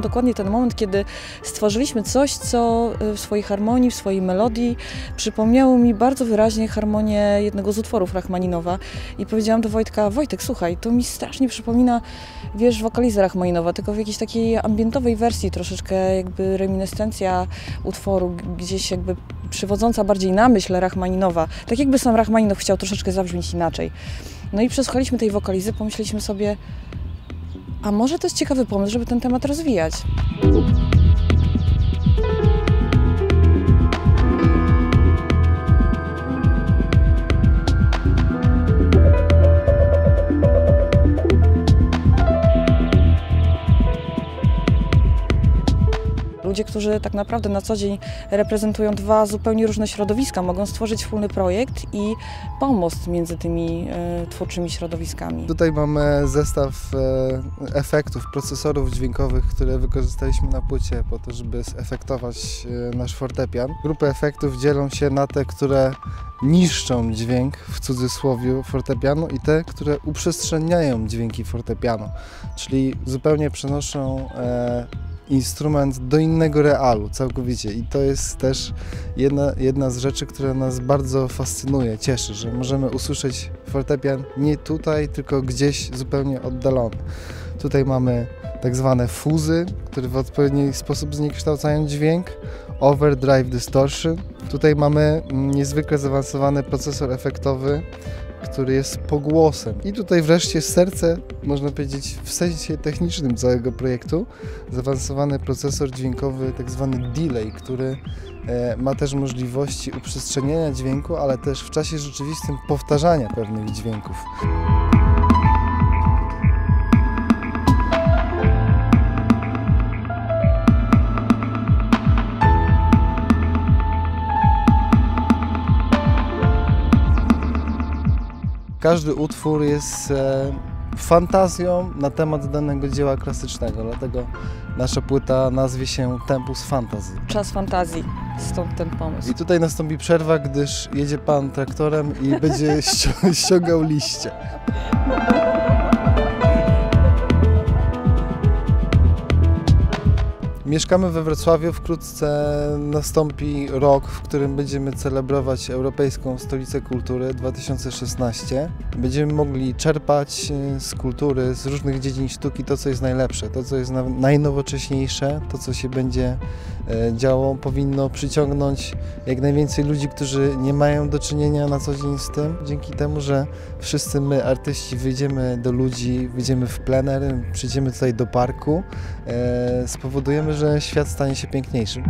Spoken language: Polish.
dokładnie ten moment, kiedy stworzyliśmy coś, co y, w swojej harmonii, w swojej melodii przypomniało mi bardzo wyraźnie harmonię jednego z utworów Rachmaninowa i powiedziałam do Wojtka, Wojtek, słuchaj, to mi strasznie przypomina, wiesz, wokalizę Rachmaninowa, tylko w jakiejś takiej ambientowej wersji, troszeczkę jakby reminiscencja utworu, gdzieś jakby przywodząca bardziej na myśl Rachmaninowa, tak jakby sam Rachmaninow chciał troszeczkę zabrzmieć inaczej. No i przesłuchaliśmy tej wokalizy, pomyśleliśmy sobie, a może to jest ciekawy pomysł, żeby ten temat rozwijać. Ludzie, którzy tak naprawdę na co dzień reprezentują dwa zupełnie różne środowiska, mogą stworzyć wspólny projekt i pomost między tymi e, twórczymi środowiskami. Tutaj mamy zestaw e, efektów, procesorów dźwiękowych, które wykorzystaliśmy na płycie po to, żeby zefektować e, nasz fortepian. Grupy efektów dzielą się na te, które niszczą dźwięk w cudzysłowie fortepianu i te, które uprzestrzeniają dźwięki fortepianu, czyli zupełnie przenoszą e, instrument do innego realu całkowicie i to jest też jedna, jedna z rzeczy, która nas bardzo fascynuje, cieszy, że możemy usłyszeć fortepian nie tutaj, tylko gdzieś zupełnie oddalony. Tutaj mamy tak zwane fuzy, które w odpowiedni sposób zniekształcają dźwięk, overdrive distortion. Tutaj mamy niezwykle zaawansowany procesor efektowy, który jest pogłosem. I tutaj wreszcie serce, można powiedzieć, w sensie technicznym całego projektu, zaawansowany procesor dźwiękowy, tak zwany delay, który e, ma też możliwości uprzestrzeniania dźwięku, ale też w czasie rzeczywistym powtarzania pewnych dźwięków. Każdy utwór jest e, fantazją na temat danego dzieła klasycznego, dlatego nasza płyta nazwie się Tempus Fantasy. Czas fantazji, stąd ten pomysł. I tutaj nastąpi przerwa, gdyż jedzie pan traktorem i będzie ściągał liście. Mieszkamy we Wrocławiu, wkrótce nastąpi rok, w którym będziemy celebrować Europejską Stolicę Kultury 2016. Będziemy mogli czerpać e, z kultury, z różnych dziedzin sztuki to, co jest najlepsze, to, co jest najnowocześniejsze, to, co się będzie e, działo, powinno przyciągnąć jak najwięcej ludzi, którzy nie mają do czynienia na co dzień z tym. Dzięki temu, że wszyscy my, artyści, wyjdziemy do ludzi, wyjdziemy w plener, przyjdziemy tutaj do parku, e, spowodujemy, że świat stanie się piękniejszy.